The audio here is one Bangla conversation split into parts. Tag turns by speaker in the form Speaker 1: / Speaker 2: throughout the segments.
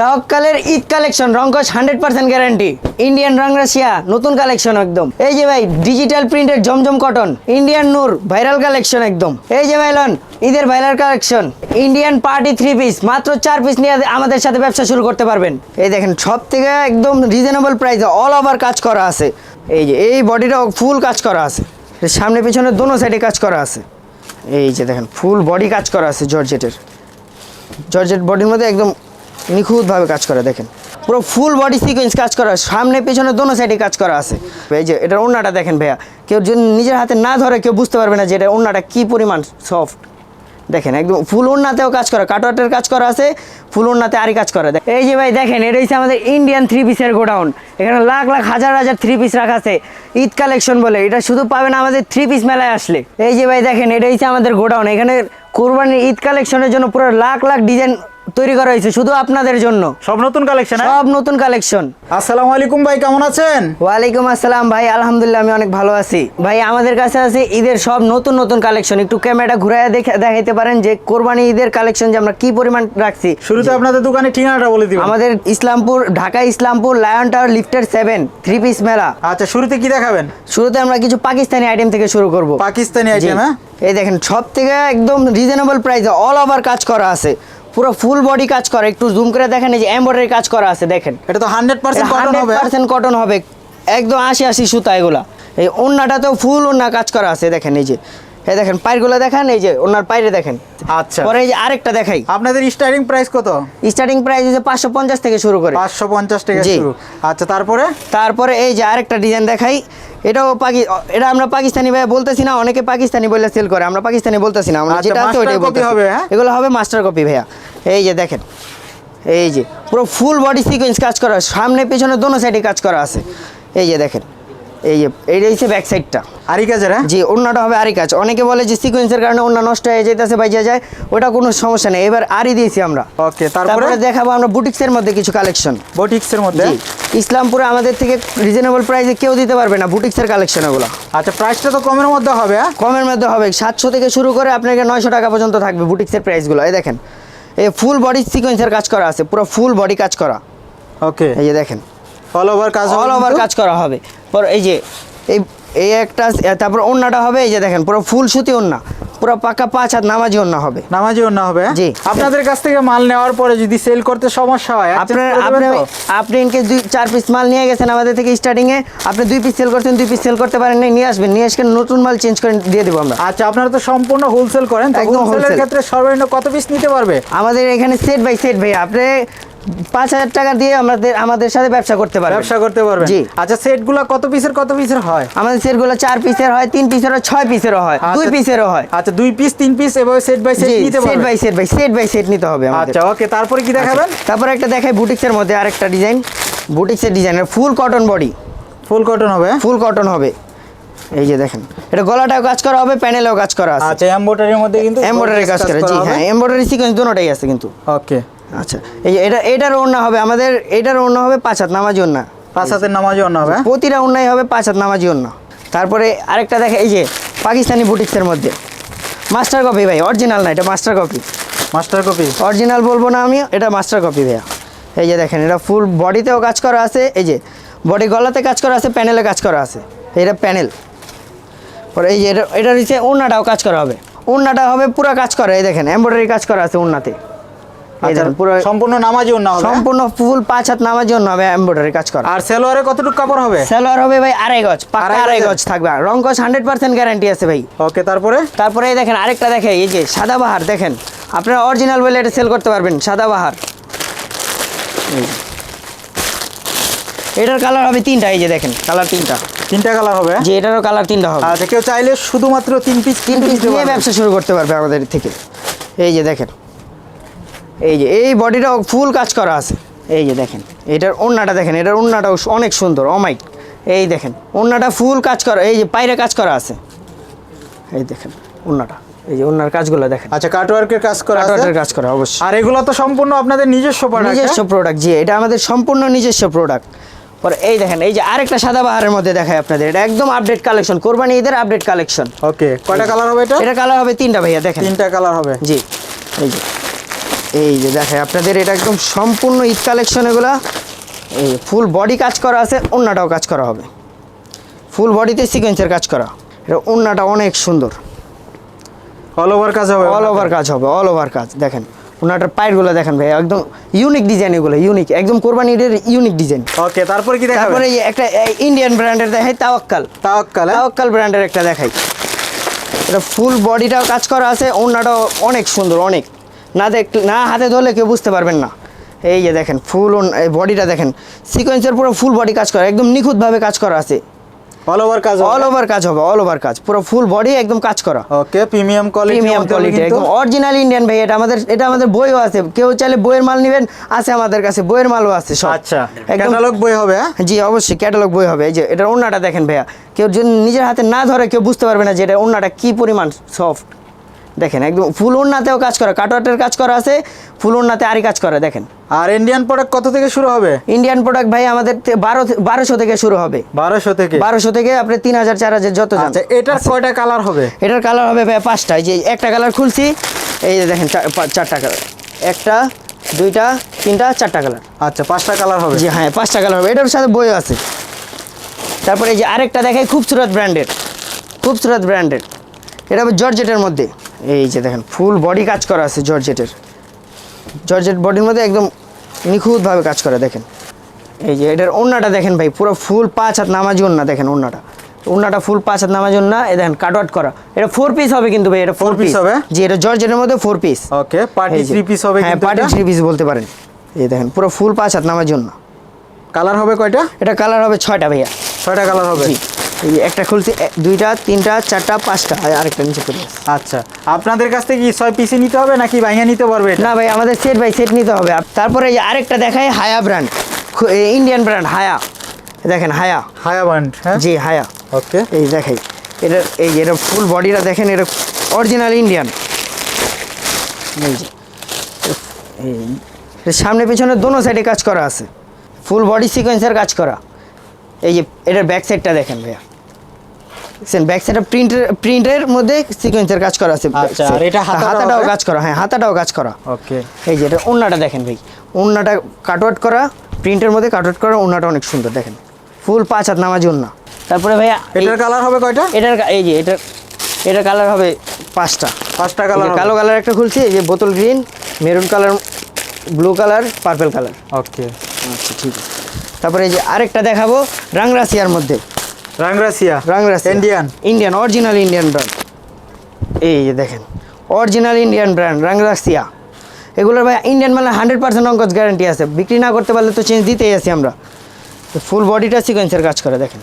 Speaker 1: তাওয়াক্কালের ঈদ কালেকশন রঙ্কশ হান্ড্রেড পার্সেন্ট গ্যারান্টি। ইন্ডিয়ান রং রাশিয়া, নতুন কালেকশন একদম। এই যে ভাই ডিজিটাল প্রিন্টের জমজম কটন ইন্ডিয়ান নূর ভাইরাল কালেকশন একদম। এই যে ভাইলন ঈদের viral collection Indian party three piece মাত্র চার পিস নিয়ে আমাদের সাথে ব্যবসা শুরু করতে পারবেন। এই দেখেন সব থেকে একদম রিজনেবল প্রাইসে অল ওভার কাজ করা আছে। এই যে, এই বডিটা ফুল কাজ করা আছে। সামনে পিছনে দোনো সাইডে কাজ করা আছে। এই যে দেখেন ফুল বডি কাজ করা আছে জর্জেটের জর্জেট বডির মধ্যে একদম নিখুঁতভাবে কাজ করা, দেখেন। পুরো ফুল বডি সিকোয়েন্স কাজ করা, সামনে, পেছনে দোনো সাইডে কাজ করা আছে। এই যে, এটার ওড়নাটা দেখেন ভাইয়া। কেউ যদি নিজের হাতে না ধরে, কেউ বুঝতে পারবে না যে এটা ওড়নাটা কী পরিমাণ সফট দেখেন, একদম ফুল ওড়নাতেও কাজ করা কাটওয়াটের কাজ করা আছে ফুল ওড়নাতে আরই কাজ করা। এই যে ভাই, দেখেন, এটা হচ্ছে আমাদের ইন্ডিয়ান থ্রি পিসের গোডাউন। এখানে লাখ লাখ, হাজার হাজার থ্রি পিস রাখা আছে। ঈদ কালেকশন বলে, এটা শুধু পাবেন আমাদের থ্রি পিস মেলায় আসলে। এই যে ভাই, দেখেন, এটা হচ্ছে আমাদের গোডাউন। এখানে কোরবানির ঈদ কালেকশনের জন্য পুরো লাখ লাখ ডিজাইন তৈরি করা হয়েছে শুধু আপনাদের জন্য।
Speaker 2: সব নতুন কালেকশন
Speaker 1: সব নতুন কালেকশন
Speaker 2: আসসালামু আলাইকুম ভাই কেমন আছেন?
Speaker 1: ওয়ালাইকুম আসসালাম ভাই আলহামদুলিল্লাহ আমি অনেক ভালো আছি। ভাই আমাদের কাছে আছে ঈদের সব নতুন নতুন কালেকশন একটু ক্যামেরাটা ঘুরায় দেখে দেখাইতে পারেন যে কোরবানি ঈদের কালেকশন যে আমরা কি পরিমাণ রাখছি।
Speaker 2: শুরুতে আপনাদের দোকানে ঠিকানাটা বলে দিবেন।
Speaker 1: আমাদের ইসলামপুর ঢাকা ইসলামপুর লায়ন টাওয়ার লিফটের সেভেন থ্রি পিস মেলা।
Speaker 2: আচ্ছা শুরুতে কি দেখাবেন?
Speaker 1: শুরুতে আমরা কিছু পাকিস্তানি আইটেম থেকে শুরু করব।
Speaker 2: পাকিস্তানি। আইটেম হ্যাঁ?
Speaker 1: এই দেখেন সব থেকে একদম রিজনেবল প্রাইসে অল ওভার কাজ করা আছে। পুরো ফুল বডি কাজ করে। একটু জুম করে দেখেন এই যে এমব্রয়ডারি কাজ করা আছে দেখেন।
Speaker 2: এটা তো হান্ড্রেড পার্সেন্ট কটন হবে?
Speaker 1: পার্সেন্ট কটন হবে। একদম আশি আশি সুতা এগুলা। এই তো ফুল ওন্না কাজ করা আছে দেখেন এই যে। এই দেখেন পায়েরগুলো দেখেন এই যে ওনার পায়রে দেখেন।
Speaker 2: আচ্ছা।
Speaker 1: পরে এই যে আরেকটা দেখাই।
Speaker 2: আপনাদের স্টার্টিং প্রাইস কত?
Speaker 1: স্টার্টিং প্রাইস হচ্ছে পাঁচশো পঞ্চাশ থেকে শুরু করে।
Speaker 2: পাঁচশো পঞ্চাশ টাকা শুরু। আচ্ছা তারপরে?
Speaker 1: তারপরে এই যে আরেকটা ডিজাইন দেখাই। এটাও পাকি এটা আমরা পাকিস্তানি ভাই বলতেছি না অনেকে পাকিস্তানি বলে সেল করে আমরা পাকিস্তানি বলতেছি না আমরা
Speaker 2: আচ্ছা,
Speaker 1: যেটা আছে ওইটাই বলতেছি।
Speaker 2: হবে, হ্যাঁ?
Speaker 1: এগুলো হবে মাস্টার কপি ভাইয়া। এই যে দেখেন এই যে পুরো ফুল বডি সিকোয়েন্স কাজ করা সামনে পেছনে দোনো সাইডে কাজ করা আছে। এই যে দেখেন এই যে এইটা হচ্ছে ব্যাক সাইডটা
Speaker 2: আরি কাজের হ্যাঁ?
Speaker 1: জি অন্যটা হবে আরি কাজ। অনেকে বলে যে সিকোয়েন্সের কারণে অন্য নষ্ট হয়ে যেতেছে বাইজা যায়। ওটা কোনো সমস্যা নেই। এবার আরি দিয়েছি আমরা।
Speaker 2: ওকে তারপরে?
Speaker 1: দেখাবো আমরা বুটিক্সের মধ্যে কিছু কালেকশন
Speaker 2: বটিক্সের মধ্যে?
Speaker 1: ইসলামপুরে আমাদের থেকে রিজনেবল প্রাইসে কেউ দিতে পারবে না বুটিক্সের কালেকশন এগুলো।
Speaker 2: আচ্ছা প্রাইসটা তো কমের মধ্যে হবে হ্যাঁ?
Speaker 1: কমের মধ্যে হবে। সাতশো থেকে শুরু করে আপনাকে নয়শো টাকা পর্যন্ত থাকবে বুটিক্সের প্রাইসগুলো এই দেখেন এই ফুল বডি সিকোয়েন্সের কাজ করা আছে। পুরো ফুল বডি কাজ করা।
Speaker 2: ওকে
Speaker 1: এই যে দেখেন।
Speaker 2: অল ওভার কাজ
Speaker 1: অল ওভার কাজ করা হবে। পর এই যে এই এই একটা তারপর ওন্নাটা হবে এই যে দেখেন পুরো ফুল সুতি ওন্না পুরো পাকা পাঁচ হাত নামাজি ওন্না হবে।
Speaker 2: নামাজিও না হবে?
Speaker 1: জি।
Speaker 2: আপনাদের কাছ থেকে মাল নেওয়ার পরে যদি সেল করতে সমস্যা হয়
Speaker 1: আপনার আপনি আপনি ইনকেস দুই চার পিস মাল নিয়ে গেছেন আমাদের থেকে স্টার্টিংয়ে আপনি দুই পিস সেল করছেন দুই পিস সেল করতে পারেন নাই, নিয়ে আসবেন নিয়ে আসবেন নতুন মাল চেঞ্জ করে দিয়ে দেবো আমরা।
Speaker 2: আচ্ছা আপনারা তো সম্পূর্ণ হোলসেল করেন
Speaker 1: একদম
Speaker 2: হোলসেলের ক্ষেত্রে সর্বনিম্ন কত পিস নিতে পারবে?
Speaker 1: আমাদের এখানে সেট বাই সেট ভাই আপনি পাঁচ হাজার টাকা দিয়ে আমাদের আমাদের সাথে ব্যবসা করতে পারবেন।
Speaker 2: ব্যবসা করতে পারবেন।
Speaker 1: জি।
Speaker 2: আচ্ছা সেটগুলো কত পিসের কত পিসের হয়?
Speaker 1: আমাদের সেটগুলো চার পিসের হয় তিন পিসের হয় ছয় পিসেরও হয় দুই
Speaker 2: আচ্ছা।
Speaker 1: পিসেরও হয়।
Speaker 2: আচ্ছা দুই পিস তিন পিস এভাবে সেট বাই সেট নিতে
Speaker 1: set by set by set by set নিতে হবে
Speaker 2: আচ্ছা ওকে তারপরে কি দেখাবেন?
Speaker 1: তারপর একটা দেখাই বুটিক্সের মধ্যে আরেকটা ডিজাইন। বুটিক্সের ডিজাইনের full cotton body.
Speaker 2: Full cotton হবে?
Speaker 1: ফুল কটন হবে। এই যে দেখেন এটা গলাটাও কাজ করা হবে প্যানেলেও কাজ করা আছে।
Speaker 2: আচ্ছা এমব্রয়ডারির মধ্যে কিন্তু
Speaker 1: এমব্রয়ডারি কাজ করে জি হ্যাঁ এমব্রয়ডারি সিকোয়েন্স দুটোটাই আছে কিন্তু।
Speaker 2: ওকে
Speaker 1: আচ্ছা এই যে এটা এটার ওড়না হবে আমাদের এটার ওড়না হবে পাঁচ হাত নামাজি ওড়না।
Speaker 2: পাঁচ হাতের নামাজও না হবে?
Speaker 1: প্রতিটা ওড়নাই হবে পাঁচ হাত নামাজি ওড়না। তারপরে আরেকটা দেখে এই যে পাকিস্তানি বুটিক্সের মধ্যে। মাস্টার কপি ভাই অরিজিনাল না এটা master copy
Speaker 2: master copy
Speaker 1: original বলব না আমি এটা মাস্টার কপি ভাইয়া। এই যে দেখেন এটা ফুল বডিতেও কাজ করা আছে এই যে বডি গলাতে কাজ করা আছে প্যানেলে কাজ করা আছে। এটা প্যানেল পরে এই যে এটা এটা হচ্ছে ওড়নাটাও কাজ করা হবে। ওড়নাটা হবে পুরো কাজ করা এই দেখেন এমব্রয়ডারি কাজ করা আছে ওড়নাতে। পুরো
Speaker 2: সম্পূর্ণ হবে হ্যাঁ?
Speaker 1: সম্পূর্ণ ফুল পাঁচ হাত হবে এমব্রয়ডারি কাজ করা।
Speaker 2: আর সেলোয়ারে কতটুকু কাপড় হবে?
Speaker 1: সালোয়ার হবে ভাই আড়াই গজ পাকা
Speaker 2: আড়াই
Speaker 1: আড়াই
Speaker 2: গজ?
Speaker 1: গজ থাকবে গ্যারান্টি আছে ভাই।
Speaker 2: ওকে তারপরে?
Speaker 1: তারপরে এই দেখেন আরেকটা এই যে দেখেন। আপনারা অরিজিনাল বলে এটা সেল করতে পারবেন এটার কালার হবে তিনটা এই যে দেখেন কালার তিনটা।
Speaker 2: তিনটা কালার হবে
Speaker 1: যে এটারও কালার তিনটা হবে।
Speaker 2: আচ্ছা কেউ চাইলে শুধুমাত্র তিন পিস
Speaker 1: তিন পিস নিয়ে ব্যবসা শুরু করতে পারবে আমাদের থেকে। এই যে দেখেন। এই যে এই বডিটা ফুল কাজ করা আছে। এই যে দেখেন এটার ওন্নাটা দেখেন এটার ওন্নাটাও অনেক সুন্দর অমাইক এই দেখেন ওন্নাটা ফুল কাজ করা এই যে পায়রে কাজ করা আছে। এই দেখেন ওন্নাটা এই যে ওন্নার কাজগুলো দেখেন।
Speaker 2: আচ্ছা কাটওয়ার্কের কাজ করা
Speaker 1: কাটওয়ার্কের কাজ করা অবশ্যই।
Speaker 2: আর এগুলো তো সম্পূর্ণ আপনাদের নিজস্ব প্রোডাক্ট
Speaker 1: নিজস্ব প্রোডাক্ট জি এটা আমাদের সম্পূর্ণ নিজস্ব প্রোডাক্ট পরে এই দেখেন এই যে আরেকটা সাদা বাহারের মধ্যে দেখায় আপনাদের এটা একদম আপডেট কালেকশন কোরবানি ঈদের আপডেট কালেকশন
Speaker 2: ওকে কয়টা কালার হবে এটা?
Speaker 1: এটা কালার হবে তিনটা ভাইয়া দেখেন।
Speaker 2: তিনটা কালার হবে।
Speaker 1: জি এই যে। এই যে দেখেন আপনাদের এটা একদম সম্পূর্ণ ঈদ কালেকশন এগুলা এই ফুল বডি কাজ করা আছে ওন্নাটাও কাজ করা হবে। ফুল বডিতে সিকোয়েন্সের কাজ করা। এটা ওন্নাটা অনেক সুন্দর।
Speaker 2: অল ওভার কাজ হবে
Speaker 1: অল ওভার কাজ হবে অল ওভার কাজ। দেখেন ওনাটার পায়েরগুলো দেখেন ভাই একদম ইউনিক ডিজাইন এগুলো ইউনিক একদম কোরবানি ঈদের ইউনিক ডিজাইন
Speaker 2: ওকে তারপরে কি দেখাবে
Speaker 1: তারপরে এই একটা ইন্ডিয়ান ব্র্যান্ডের দেখাই তাওয়াক্কাল।
Speaker 2: তাওয়াক্কাল হ্যাঁ?
Speaker 1: তাওয়াক্কাল ব্র্যান্ডের একটা দেখাই। এটা ফুল বডিটাও কাজ করা আছে ওনাটাও অনেক সুন্দর অনেক। না দেখ না হাতে ধরলে কেউ বুঝতে পারবেন না। এই যে দেখেন ফুল বডিটা দেখেন। সিকোয়েন্সের পুরো ফুল বডি কাজ করা একদম নিখুঁতভাবে কাজ করা আছে।
Speaker 2: অল ওভার কাজ
Speaker 1: অল ওভার কাজ হবে অল ওভার কাজ। পুরো ফুল বডি একদম কাজ করা।
Speaker 2: Okay premium quality
Speaker 1: premium quality একদম অরিজিনাল ইন্ডিয়ান ভাই এটা আমাদের এটা আমাদের বইও আছে। কেউ চাইলে বইয়ের মাল নেবেন আছে আমাদের কাছে বইয়ের মালও আছে সব।
Speaker 2: আচ্ছা ক্যাটালগ বই হবে হ্যাঁ?
Speaker 1: জি অবশ্যই ক্যাটালগ বই হবে। এই যে এটার ওন্নাটা দেখেন ভাইয়া। কেউ যদি নিজের হাতে না ধরে কেউ বুঝতে পারবে না যে এটা ওন্নাটা কি পরিমাণ সফট দেখেন একদম ফুল ওন্নাতেও কাজ করা কাটওয়াটের কাজ করা আছে ফুল ওন্নাতে আরই কাজ করে দেখেন।
Speaker 2: আর ইন্ডিয়ান প্রোডাক্ট কত থেকে শুরু হবে?
Speaker 1: ইন্ডিয়ান প্রোডাক্ট ভাই আমাদের বারো বারোশো থেকে শুরু হবে।
Speaker 2: বারোশো থেকে?
Speaker 1: বারোশো থেকে আপনি তিন হাজার চার হাজার যত
Speaker 2: আচ্ছা এটার কয়টা কালার হবে?
Speaker 1: এটার কালার হবে ভাই পাঁচটা এই যে একটা কালার খুলছি এই যে দেখেন চার- চারটা কালার একটা দুইটা তিনটা চারটা কালার
Speaker 2: আচ্ছা পাঁচটা কালার হবে।
Speaker 1: জি হ্যাঁ পাঁচটা কালার হবে এটার সাথে বইও আছে। তারপরে এই যে আরেকটা দেখাই খুবসুরত ব্র্যান্ডের খুবসুরত ব্র্যান্ডের এটা হবে জর্জেটের মধ্যে। এই যে দেখেন ফুল বডি কাজ করা আছে জর্জেটের। জর্জেট বডির মধ্যে একদম নিখুঁতভাবে কাজ করে দেখেন। এই যে এটার ওন্নাটা দেখেন ভাই পুরো ফুল পাঁচ হাত নামাজি ওন্না দেখেন ওন্নাটা ওন্নাটা ফুল পাঁচ হাত নামাজি ওন্না এই দেখেন কাট কাটওয়াট করা। এটা ফোর পিস হবে কিন্তু ভাই এটা ফোর পিস
Speaker 2: হবে?
Speaker 1: জি এটা জর্জেটের মধ্যে four piece
Speaker 2: okay party three piece হবে
Speaker 1: হ্যাঁ পার্টি থ্রি পিস বলতে পারেন। এই দেখেন পুরো ফুল পাঁচ হাত নামার জন্য
Speaker 2: কালার হবে কয়টা?
Speaker 1: এটা কালার হবে ছয়টা ভাইয়া।
Speaker 2: ছয়টা কালার হবে।
Speaker 1: এই একটা খুলছি দুইটা তিনটা চারটা পাঁচটা আর আরেকটা নিচে পড়ে
Speaker 2: আচ্ছা আপনাদের কাছ থেকে কি ছয় পিসি নিতে হবে নাকি ভাইয়া নিতে পারবে
Speaker 1: না ভাই আমাদের সেট বাই সেট নিতে হবে। তারপরে এই আরেকটা দেখাই হায়া ব্র্যান্ড ইন্ডিয়ান ব্র্যান্ড হায়া। দেখেন হায়া।
Speaker 2: হায়া ব্র্যান্ড হ্যাঁ?
Speaker 1: জি হায়া।
Speaker 2: ওকে
Speaker 1: এই দেখাই এটা এই এটা ফুল বডিটা দেখেন এটা অরিজিনাল ইন্ডিয়ান এই যে এই সামনে পিছনে দোনো সাইডে কাজ করা আছে। ফুল বডি সিকোয়েন্সের কাজ করা। এই যে এটার ব্যাক সাইডটা দেখেন ভাইয়া। দেখছেন ব্যাক সাইডটা প্রিন্টের প্রিন্টের মধ্যে সিকোয়েন্সের কাজ করা আছে।
Speaker 2: আচ্ছা, আর এটা হাতাটাও
Speaker 1: হাতাটাও কাজ করা হ্যাঁ হাতাটাও কাজ করা।
Speaker 2: ওকে।
Speaker 1: এই যে এটা ওন্নাটা দেখেন ভাই। ওন্নাটা কাটওয়াট করা প্রিন্টের মধ্যে কাটওয়াট করা ওন্নাটা অনেক সুন্দর দেখেন। ফুল পাঁচ হাত নামাজি ওন্না তারপরে ভাইয়া
Speaker 2: এটার কালার হবে কয়টা?
Speaker 1: এটার এই যে এটার এটার কালার হবে পাঁচটা।
Speaker 2: পাঁচটা কালার
Speaker 1: কালো কালার একটা খুলছি এই যে বোতল green maroon colour blue colour purple colour
Speaker 2: okay.
Speaker 1: আচ্ছা ঠিক আছে। তারপরে এই যে আরেকটা দেখাবো রাংরাসিয়ার মধ্যে।
Speaker 2: Rangrasiya
Speaker 1: Rangrasiya.
Speaker 2: Indian
Speaker 1: Indian original Indian brand এই যে দেখেন অরিজিনাল ইন্ডিয়ান ব্র্যান্ড রাংরাসিয়া। এগুলোর ভাই ইন্ডিয়ান মানে হান্ড্রেড পার্সেন্ট অঙ্কজ গ্যারান্টি আছে। বিক্রি না করতে পারলে তো চেঞ্জ দিতেই আছি আমরা। তো ফুল বডিটা সিকোয়েন্সের কাজ করে দেখেন।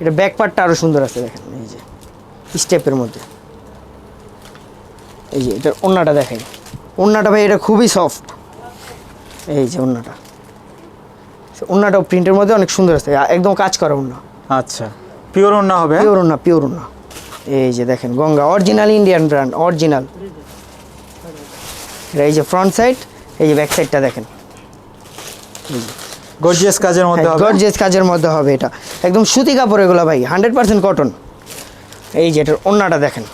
Speaker 1: এটা ব্যাক পার্টটা আরও সুন্দর আছে দেখেন এই যে স্টেপের মধ্যে। এই যে এটার ওন্নাটা দেখেন। ওন্নাটা ভাই এটা খুবই সফট এই যে ওন্নাটা ওন্নাটাও প্রিন্টের মধ্যে অনেক সুন্দর আছে। একদম কাজ করা ওন্না
Speaker 2: আচ্ছা। পিওর ওন্না হবে?
Speaker 1: পিওর না পিওর না এই যে দেখেন Ganga original Indian brand original এই যে ফ্রন্ট সাইড এই যে ব্যাক সাইডটা দেখেন।
Speaker 2: গর্জিয়াস কাজের মধ্যে হবে?
Speaker 1: গর্জেস কাজের মধ্যে হবে এটা। একদম সুতি কাপড় এগুলো ভাই হান্ড্রেড পার্সেন্ট কটন এই যে এটার ওন্নাটা দেখেন।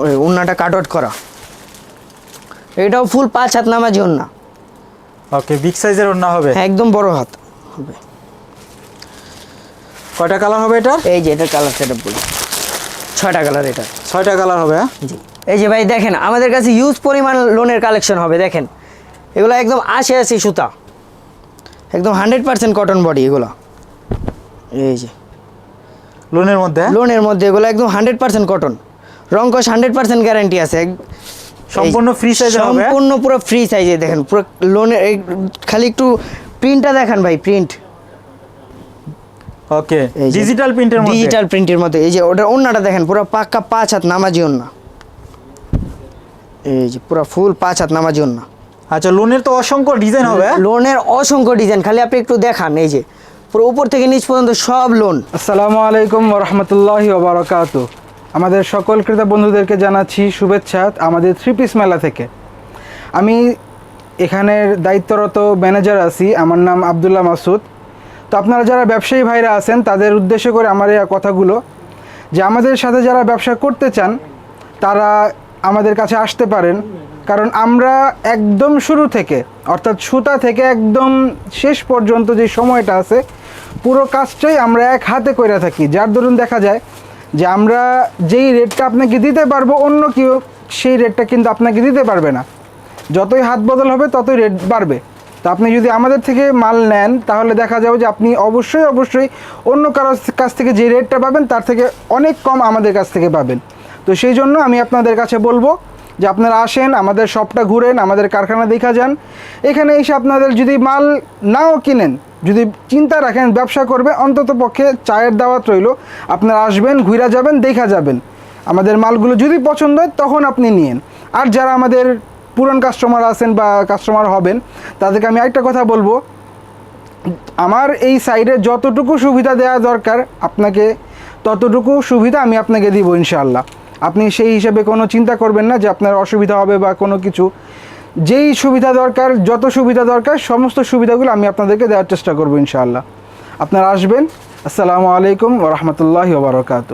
Speaker 1: ওই ওন্নাটা কাট আউট করা। এটাও ফুল পাঁচ হাত নামাজি ওন্না
Speaker 2: ওকে বিগ সাইজের ওন্না হবে?
Speaker 1: হ্যাঁ একদম বড় হাত হবে।
Speaker 2: কয়টা কালার হবে এটা
Speaker 1: এই যে এটা কালার সেটা বলি ছয়টা কালার এটা
Speaker 2: ছয়টা কালার হবে হ্যাঁ?
Speaker 1: জি। এই যে ভাই দেখেন আমাদের কাছে ইউজ পরিমাণ লোনের কালেকশন হবে দেখেন। এগুলো একদম আশি আশি সুতা। একদম হান্ড্রেড পার্সেন্ট কটন বডি এগুলো। এই যে।
Speaker 2: লোনের মধ্যে?
Speaker 1: লোনের মধ্যে এগুলো একদম হান্ড্রেড পার্সেন্ট কটন রঙ্কশ হান্ড্রেড পার্সেন্ট গ্যারান্টি আছে।
Speaker 2: সম্পূর্ণ size এর হবে?
Speaker 1: সম্পূর্ণ পুরো ফ্রি সাইজে দেখেন পুরো লোনের খালি একটু প্রিন্টটা দেখান ভাই প্রিন্ট
Speaker 2: ওকে ডিজিটাল প্রিন্টের মধ্যে?
Speaker 1: ডিজিটাল প্রিন্টের মধ্যে এই যে ওটা ওন্নাটা দেখেন পুরো পাক্কা পাঁচ হাত নামাজি ওন্না এই যে পুরো ফুল পাঁচ হাত নামাজি ওন্না
Speaker 2: আচ্ছা লোনের তো অসংখ্য ডিজাইন হবে হ্যাঁ?
Speaker 1: লোনের অসংখ্য ডিজাইন খালি আপনি একটু দেখান এই যে। পুরো উপর থেকে নিচ পর্যন্ত সব লোন
Speaker 3: আসসালামু আলাইকুম রহমতুল্লাহি ওবরাকাত আমাদের সকল ক্রেতা বন্ধুদেরকে জানাচ্ছি শুভেচ্ছা আমাদের থ্রি পিস মেলা থেকে। আমি এখানের দায়িত্বরত ম্যানেজার আছি, আমার নাম আবদুল্লাহ মাসুদ। তো আপনারা যারা ব্যবসায়ী ভাইরা আছেন, তাদের উদ্দেশ্য করে আমার এই কথাগুলো যে আমাদের সাথে যারা ব্যবসা করতে চান, তারা আমাদের কাছে আসতে পারেন। কারণ আমরা একদম শুরু থেকে, অর্থাৎ সুতা থেকে একদম শেষ পর্যন্ত যে সময়টা আছে, পুরো কাজটাই আমরা এক হাতে করে থাকি। যার দরুন দেখা যায় যে আমরা যেই রেটটা আপনাকে দিতে পারব, অন্য কেউ সেই রেটটা কিন্তু আপনাকে দিতে পারবে না। যতই হাত বদল হবে, ততই রেট বাড়বে। তো আপনি যদি আমাদের থেকে মাল নেন, তাহলে দেখা যাবে যে আপনি অবশ্যই অবশ্যই অন্য কারোর কাছ থেকে যে রেটটা পাবেন, তার থেকে অনেক কম আমাদের কাছ থেকে পাবেন। তো সেই জন্য আমি আপনাদের কাছে বলব যে আপনারা আসেন, আমাদের শপটা ঘুরেন, আমাদের কারখানা দেখা যান। এখানে এসে আপনাদের যদি মাল নাও কিনেন, যদি চিন্তা রাখেন ব্যবসা করবে, অন্তত পক্ষে চায়ের দাওয়াত রইল। আপনারা আসবেন ঘুরে যাবেন, দেখা যাবেন। আমাদের মালগুলো যদি পছন্দ হয়, তখন আপনি নিয়েন। আর যারা আমাদের পুরন কাস্টমার আছেন বা কাস্টমার হবেন, তাদেরকে আমি একটা কথা বলব। আমার এই সাইডে যতটুকু সুবিধা দেওয়া দরকার, আপনাকে ততটুকু সুবিধা আমি আপনাকে দিব ইনশাআল্লাহ। আপনি সেই হিসাবে কোনো চিন্তা করবেন না যে আপনার অসুবিধা হবে বা কোনো কিছু। যেই সুবিধা দরকার, যত সুবিধা দরকার, সমস্ত সুবিধাগুলো আমি আপনাদেরকে দেওয়ার চেষ্টা করব ইনশাআল্লাহ। আপনারা আসবেন। আসসালামু আলাইকুম রহমতুল্লাহ ওবরাকাতু